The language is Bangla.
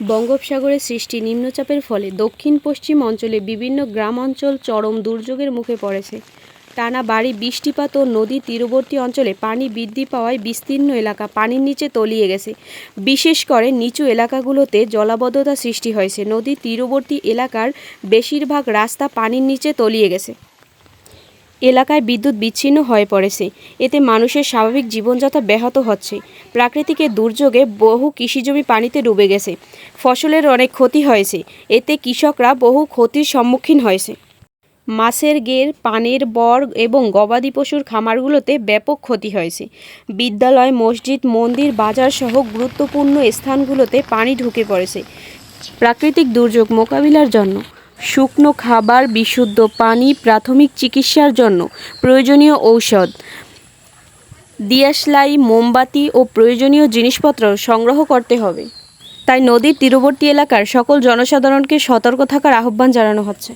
বঙ্গোপসাগরে সৃষ্টি নিম্নচাপের ফলে দক্ষিণ পশ্চিম অঞ্চলে বিভিন্ন গ্রাম অঞ্চল চরম দুর্যোগের মুখে পড়েছে। টানা বাড়ি, বৃষ্টিপাত ও নদী তীরবর্তী অঞ্চলে পানি বৃদ্ধি পাওয়ায় বিস্তীর্ণ এলাকা পানির নিচে তলিয়ে গেছে। বিশেষ করে নিচু এলাকাগুলোতে জলাবদ্ধতা সৃষ্টি হয়েছে। নদী তীরবর্তী এলাকার বেশিরভাগ রাস্তা পানির নিচে তলিয়ে গেছে। এলাকায় বিদ্যুৎ বিচ্ছিন্ন হয়ে পড়েছে। এতে মানুষের স্বাভাবিক জীবনযাত্রা ব্যাহত হচ্ছে। প্রাকৃতিক দুর্যোগে বহু কৃষিজমি পানিতে ডুবে গেছে। ফসলের অনেক ক্ষতি হয়েছে। এতে কৃষকরা বহু ক্ষতির সম্মুখীন হয়েছে। মাছের গের, পানের বর এবং গবাদি পশুর খামারগুলোতে ব্যাপক ক্ষতি হয়েছে। বিদ্যালয়, মসজিদ, মন্দির, বাজার সহ গুরুত্বপূর্ণ স্থানগুলোতে পানি ঢুকে পড়েছে। প্রাকৃতিক দুর্যোগ মোকাবিলার জন্য শুকনো খাবার, বিশুদ্ধ পানি, প্রাথমিক চিকিৎসার জন্য প্রয়োজনীয় ঔষধ দিয়াশলাই মোমবাতি ও প্রয়োজনীয় জিনিসপত্র সংগ্রহ করতে হবে। তাই নদীর তীরবর্তী এলাকার সকল জনসাধারণকে সতর্ক থাকার আহ্বান জানানো হচ্ছে।